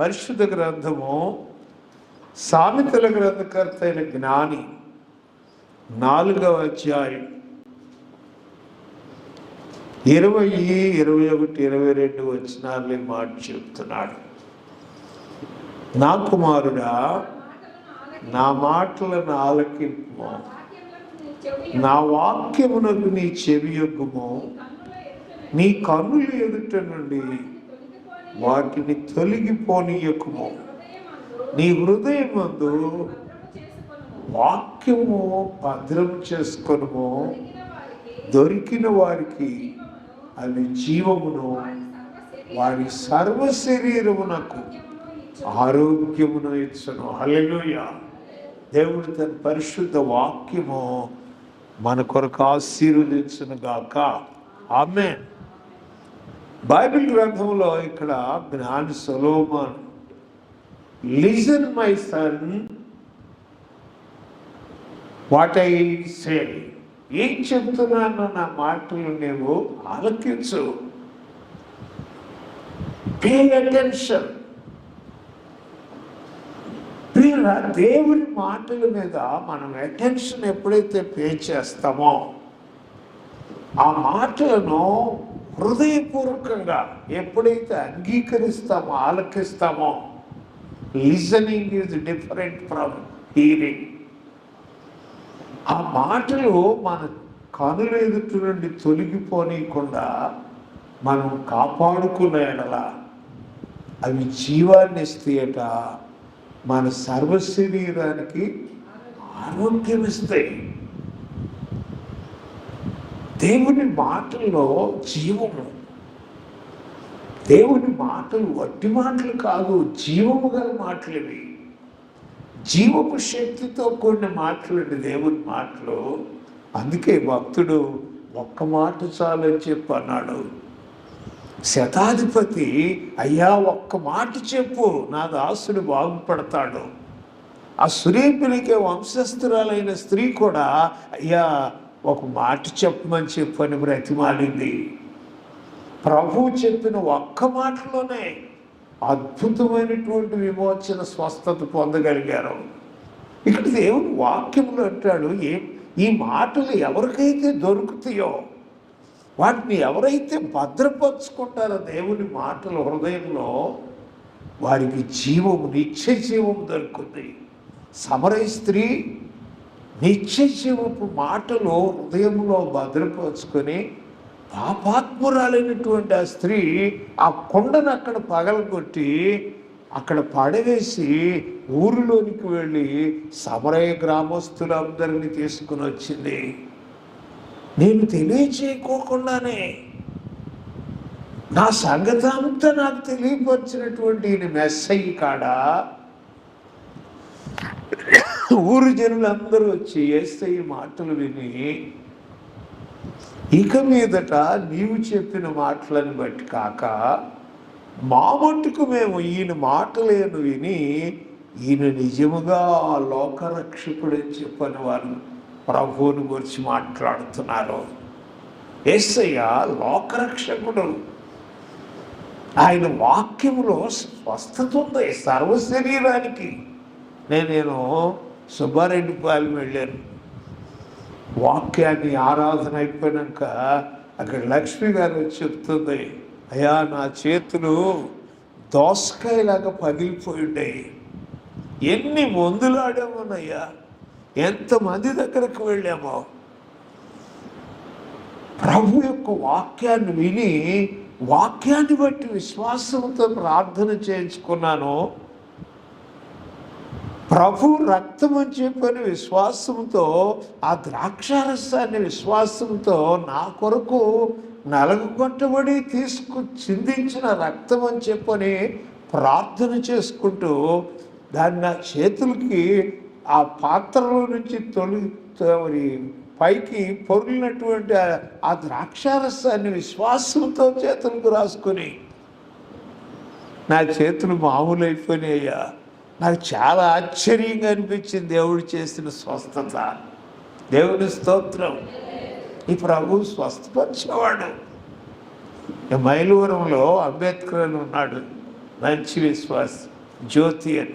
పరిశుద్ధ గ్రంథము సామెతల గ్రంథకర్త అయిన జ్ఞాని నాలుగవ అధ్యాయం ఇరవై ఇరవై ఒకటి ఇరవై రెండు వచ్చినారులే మాట చెప్తున్నాడు. నా కుమారుడా నా మాటలను ఆలకింపు. నా వాక్యమునకు నీ చెవి యొగ్గుము. నీ కన్నుల ఎదుట నుండి వాటిని తొలగిపోనీయకుము. నీ హృదయం మందు వాక్యము భద్రం చేసుకొనుము. దొరికిన వారికి అవి జీవమును వారి సర్వ శరీరమునకు ఆరోగ్యమును ఇచ్చను. హల్లెలూయ. దేవుడు తన పరిశుద్ధ వాక్యము మన కొరకు ఆశీర్వదించును గాక. ఆమె బైబిల్ గ్రంథంలో ఇక్కడ జ్ఞాని Solomon listen my son what I say ఏం చెప్తున్నాను నా మాటలు నీవు ఆలకించు. పే అటెన్షన్ ప్రియుల దేవుని మాటల మీద మనం అటెన్షన్ ఎప్పుడైతే పే చేస్తామో ఆ మాటలను హృదయపూర్వకంగా ఎప్పుడైతే అంగీకరిస్తామో ఆలకిస్తామో listening is different from hearing. ఆ మాటలు మన కనుల ఎదుటి నుండి తొలగిపోనీయకుండా మనం కాపాడుకునే అవి జీవాన్ని ఇస్తాయట మన సర్వశరీరానికి ఆరోగ్యం ఇస్తాయి. దేవుని మాటల్లో జీవము. దేవుని మాటలు వట్టి మాటలు కాదు జీవము గల మాటలు ఇవి జీవపు శక్తితో కూడిన మాటలండి దేవుని మాటలు. అందుకే భక్తుడు ఒక్క మాట చాలని చెప్పి అన్నాడు. శతాధిపతి అయ్యా ఒక్క మాట చెప్పు నా దాసుడు బాగుపడతాడు. ఆ సురేపునికి వంశస్థురాలైన స్త్రీ కూడా అయ్యా ఒక మాట చెప్పమని చెప్పని బ్రతిమాలింది. ప్రభు చెప్పిన ఒక్క మాటలోనే అద్భుతమైనటువంటి విమోచన స్వస్థత పొందగలిగారు. ఇక్కడ దేవుడు వాక్యములు అంటాడు ఏ ఈ మాటలు ఎవరికైతే దొరుకుతాయో వాటిని ఎవరైతే భద్రపరుచుకుంటారో దేవుని మాటలు హృదయంలో వారికి జీవము నిత్య జీవము దొరుకుతుంది. సమరయ స్త్రీ నిత్య జీవపు మాటలు హృదయంలో భద్రపరుచుకొని పాపాత్మురాలైనటువంటి ఆ స్త్రీ ఆ కొండను అక్కడ పగలగొట్టి అక్కడ పడవేసి ఊరిలోనికి వెళ్ళి సమరయ గ్రామస్తులందరినీ తీసుకుని వచ్చింది. నేను తెలియచేయకోకుండానే నా సంగతి అంతా నాకు తెలియపరిచినటువంటి ఈయన మెస్సయ్య కాడ? ఊరు జనులందరూ వచ్చి వేస్తే ఈ మాటలు విని ఇక మీదట నీవు చెప్పిన మాటలను బట్టి కాక మా మట్టుకు మేము ఈయన మాటలేను విని ఈయన నిజముగా లోకరక్షకుడని చెప్పని వారు ప్రభువుని గురించి మాట్లాడుతున్నారు. ఏసయ్య లోకరక్షకుడు. ఆయన వాక్యములో స్వస్థత ఉంది. సర్వశరీరానికి నేను నేను సుబ్బారెడ్డి వెళ్ళాను. వాక్యాన్ని ఆరాధన అయిపోయాక అక్కడ లక్ష్మి గారు చెప్తుంది అయ్యా నా చేతులు దోసకాయలాగా పగిలిపోయి ఉన్నాయి ఎన్ని మందులాడామోనయ్యా ఎంతమంది దగ్గరకు వెళ్ళామో. ప్రభు యొక్క వాక్యాన్ని విని వాక్యాన్ని బట్టి విశ్వాసంతో ప్రార్థన చేయించుకున్నాను. ప్రభు రక్తం అని చెప్పని విశ్వాసంతో ఆ ద్రాక్షారసాన్ని విశ్వాసంతో నా కొరకు నలగొట్టబడి తీసుకు చిందించిన రక్తం అని చెప్పని ప్రార్థన చేసుకుంటూ దాన్ని నా చేతులకి ఆ పాత్రలో నుంచి తొలి మరి పైకి పొరిగినటువంటి ఆ- ఆ ద్రాక్షారసాన్ని విశ్వాసంతో చేతులకు రాసుకొని నా చేతులు మామూలు అయిపోయినాయ్యా నాకు చాలా ఆశ్చర్యంగా అనిపించింది దేవుడు చేసిన స్వస్థత. దేవుని స్తోత్రం. ఈ ప్రభు స్వస్థపరిచేవాడు. మైలూరంలో మైలవరంలో అంబేద్కర్ అని ఉన్నాడు. మంచి విశ్వాస్ జ్యోతి అని.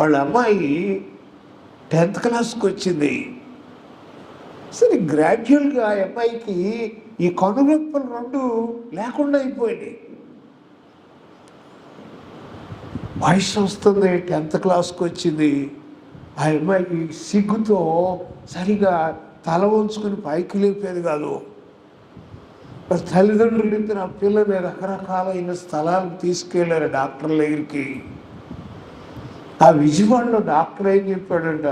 వాళ్ళ అమ్మాయి టెన్త్ క్లాస్కి వచ్చింది. సరే గ్రాడ్యువల్గా ఆ అమ్మాయికి ఈ కనురెప్పలు రెండు లేకుండా అయిపోయినాయి. వయసు వస్తుంది టెన్త్ క్లాస్కి వచ్చింది. ఆ అమ్మాయి సిగ్గుతో సరిగా తల వంచుకుని పైకి లేపేది కాదు. మరి తల్లిదండ్రులు ఇద్దరు ఆ పిల్లని రకరకాలైన స్థలాలకు తీసుకెళ్ళారు డాక్టర్ల దగ్గరికి. ఆ విజయవాడలో డాక్టర్ ఏం చెప్పాడంట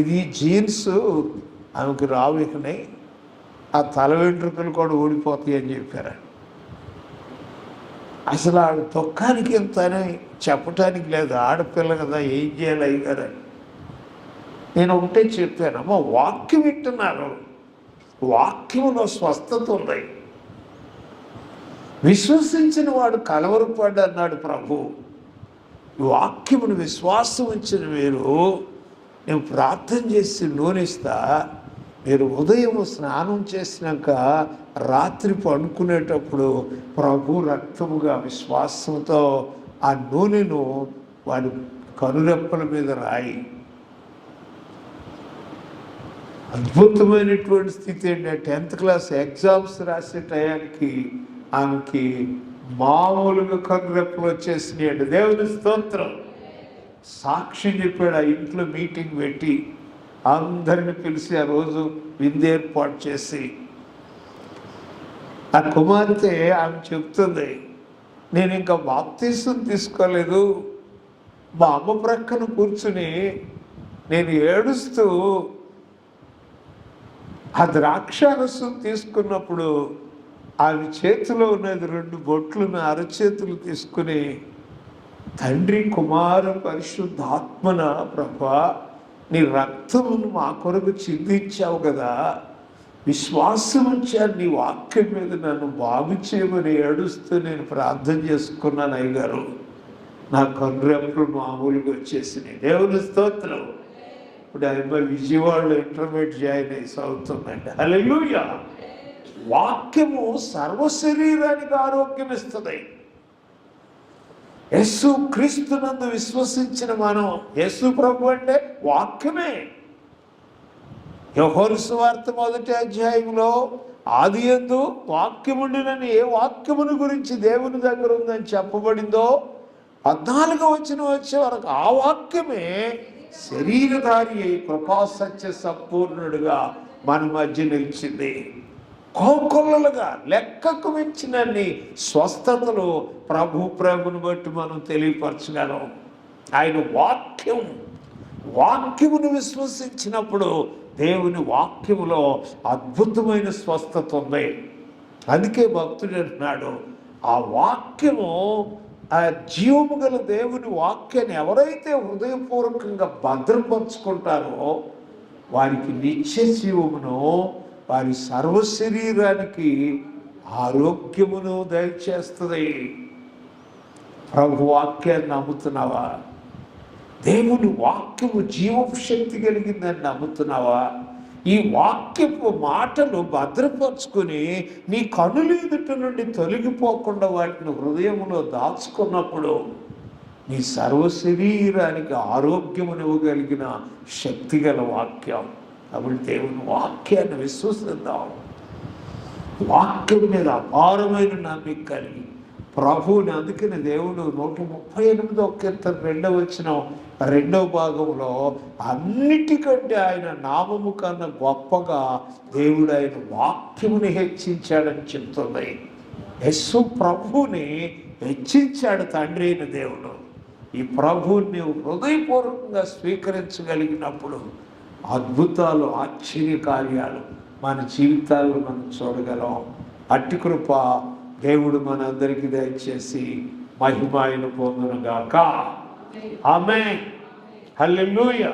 ఇది జీన్స్ ఆమెకు రావు ఇకనే. ఆ తల వెంట్రుకలు కూడా ఊడిపోతాయి అని చెప్పారు. అసలు ఆడ దుఃఖానికి వెళ్తానని చెప్పటానికి లేదు. ఆడపిల్ల కదా ఏం చేయాలి అయ్యారు నేను ఒకటే చెప్పాను అమ్మ వాక్యం వింటున్నారు వాక్యంలో స్వస్థత ఉంది. విశ్వసించిన వాడు కలవరపడ్డ అన్నాడు ప్రభు. వాక్యమును విశ్వాసం ఉంచిన మీరు నేను ప్రార్థన చేసి నూనెస్తా. మీరు ఉదయం స్నానం చేసినాక రాత్రి పండుకునేటప్పుడు ప్రభు రక్తముగా విశ్వాసంతో ఆ నూనెను వాడి కనురెప్పల మీద రాయి. అద్భుతమైనటువంటి స్థితి ఏంటంటే టెన్త్ క్లాస్ ఎగ్జామ్స్ రాసే టయానికి ఆమెకి మామూలుగా కనురెప్పలు వచ్చేసినాయండి. దేవుని స్తోత్రం. సాక్షి చెప్పాడు ఆ ఇంట్లో మీటింగ్ పెట్టి. అందరిని పిలిచి ఆ రోజు విందు ఏర్పాటు చేసి. ఆ కుమార్తె ఆమె చెప్తుంది నేను ఇంకా బాప్తీసం తీసుకోలేదు. మా అమ్మ ప్రక్కన కూర్చుని నేను ఏడుస్తూ ఆ ద్రాక్షారసం తీసుకున్నప్పుడు ఆమె చేతిలో ఉన్నది రెండు బొట్లను అరచేతులు తీసుకుని తండ్రి కుమార పరిశుద్ధాత్మన ప్రభా? నీ రక్తమును మా కొరకు చిందించావు కదా. విశ్వాసం వచ్చాను నీ వాక్యం మీద నన్ను బాగు చేయమని ఏడుస్తూ నేను ప్రార్థన చేసుకున్నాను అయ్యగారు. నా కన్రెప్పులు మామూలుగా వచ్చేసినాయి. దేవుని స్తోత్రం. ఇప్పుడు ఆయన విజయవాడలో ఇంటర్మీడియట్ జాయిన్ అయ్యి చదువుతుందండి హల్లెలూయా! వాక్యము సర్వ శరీరానికి ఆరోగ్యం ఇస్తుంది యేసు క్రీస్తునందు విశ్వసించిన మనం యేసు ప్రభు అంటే వాక్యమే. యహోరు సువార్త మొదటి అధ్యాయంలో ఆది ఎందు వాక్యముండినని ఏ వాక్యమును గురించి దేవుని దగ్గర ఉందని చెప్పబడిందో పద్నాలుగు వచ్చిన వచ్చే వరకు ఆ వాక్యమే శరీరధారి అయి కృపా సత్య సంపూర్ణుడుగా మన మధ్య నిలిచింది. కోకొల్లలుగా లెక్కకు మించినన్ని స్వస్థతలు ప్రభు ప్రభుని బట్టి మనం తెలియపరచగలం. ఆయన వాక్యం వాక్యమును విశ్వసించినప్పుడు దేవుని వాక్యములో అద్భుతమైన స్వస్థత ఉంది. అందుకే భక్తుడు అంటున్నాడు ఆ వాక్యము ఆ జీవము గల దేవుని వాక్యాన్ని ఎవరైతే హృదయపూర్వకంగా భద్రపరుచుకుంటారో వారికి నిత్య జీవమును వారి సర్వ శరీరానికి ఆరోగ్యమును దయచేస్తుంది. ప్రభు వాక్యాన్ని నమ్ముతున్నావా? దేవుని వాక్యము జీవశక్తి కలిగిందని నమ్ముతున్నావా? ఈ వాక్యపు మాటలు భద్రపరుచుకుని నీ కనులు ఎదుట నుండి తొలగిపోకుండా వాటిని హృదయంలో దాచుకున్నప్పుడు నీ సర్వ శరీరానికి ఆరోగ్యమునివ్వగలిగిన శక్తిగల వాక్యం. అప్పుడు దేవుని వాక్యాన్ని విశ్వసిద్దాం వాక్యం మీద అపారమైన నమ్మిక కలిగి ప్రభువుని అందుకని దేవుడు నూట ముప్పై ఎనిమిదో కీర్తన రెండవ వచ్చిన రెండవ భాగంలో అన్నిటికంటే ఆయన నామము కన్నా గొప్పగా దేవుడు ఆయన వాక్యముని హెచ్చించాడని చెప్తుంది యస్సు ప్రభువుని హెచ్చించాడు తండ్రి అయిన దేవుడు ఈ ప్రభువుని హృదయపూర్వకంగా స్వీకరించగలిగినప్పుడు అద్భుతాలు ఆశ్చర్య కార్యాలు మన జీవితాల్లో మనం చూడగలం. అట్టి కృప దేవుడు మనందరికీ దయచేసి మహిమాయను పొందునుగాక. ఆమె హల్లెలూయా.